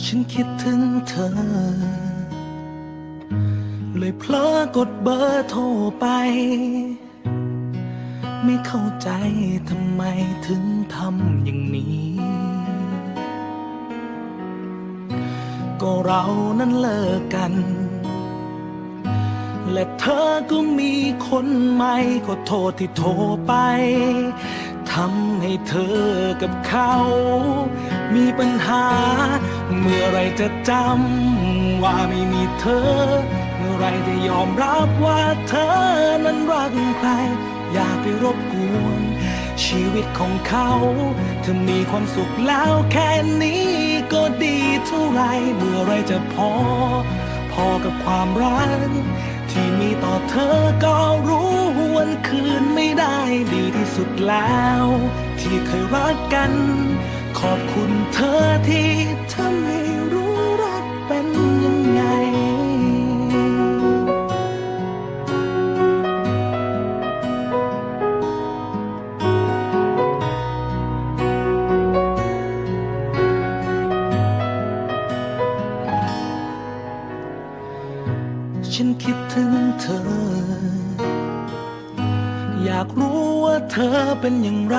ฉันคิดถึงเธอ เลยเพลอกดเบอร์โทรไป ไม่เข้าใจทำไมถึงทำอย่างนี้ ก็เรานั้นเลิกกัน และเธอก็มีคนใหม่ก็โทษที่โทรไปทำให้เธอกับเขา มีปัญหา เมื่อไรจะจำว่าไม่มีเธอ เมื่อไรจะยอมรับว่าเธอนั้นรักใคร อย่าไปรบกวนชีวิตของเขาเธอมีความสุขแล้วแค่นี้ก็ดีเท่าไรเมื่อไรจะพอ พอกับความรักที่มีต่อเธอก็รู้วันคืนไม่ได้ดีที่สุดแล้ว ที่เคยรักกัน ขอบคุณเธอที่ทำให้รู้รักเป็นยังไง ฉันคิดถึงเธอ อยากรู้ว่าเธอเป็นอย่างไร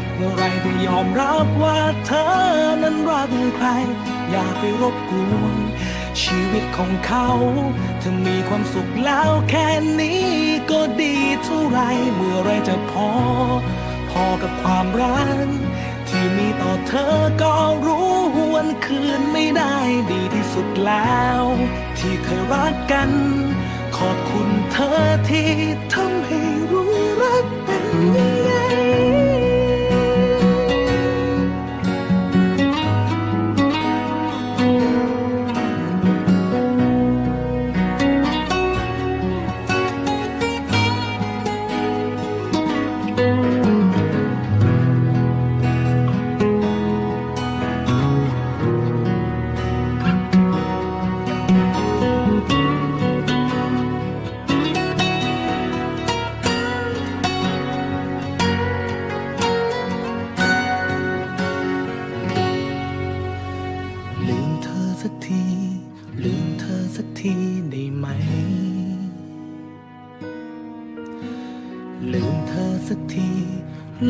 มื่อไรจะยอมรับว่าเธอนั้นรักใคร อย่าไปรบกวนชีวิตของเขาเธอมีความสุขแล้วแค่นี้ก็ดีเท่าไร เมื่อไรจะพอ พอกับความรักที่มีต่อเธอก็รู้วันคืนไม่ได้ดีที่สุดแล้ว ที่เคยรักกัน ขอบคุณเธอที่ทำให้รู้รักเป็น สักที ลืมเธอสักทีได้ไหม ลืมเธอสักที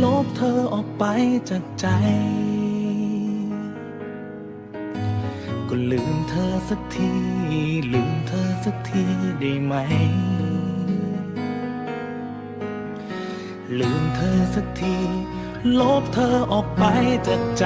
ลบเธอออกไปจากใจ ก็ลืมเธอสักที ลืมเธอสักทีได้ไหม ลืมเธอสักที ลบเธอออกไปจากใจ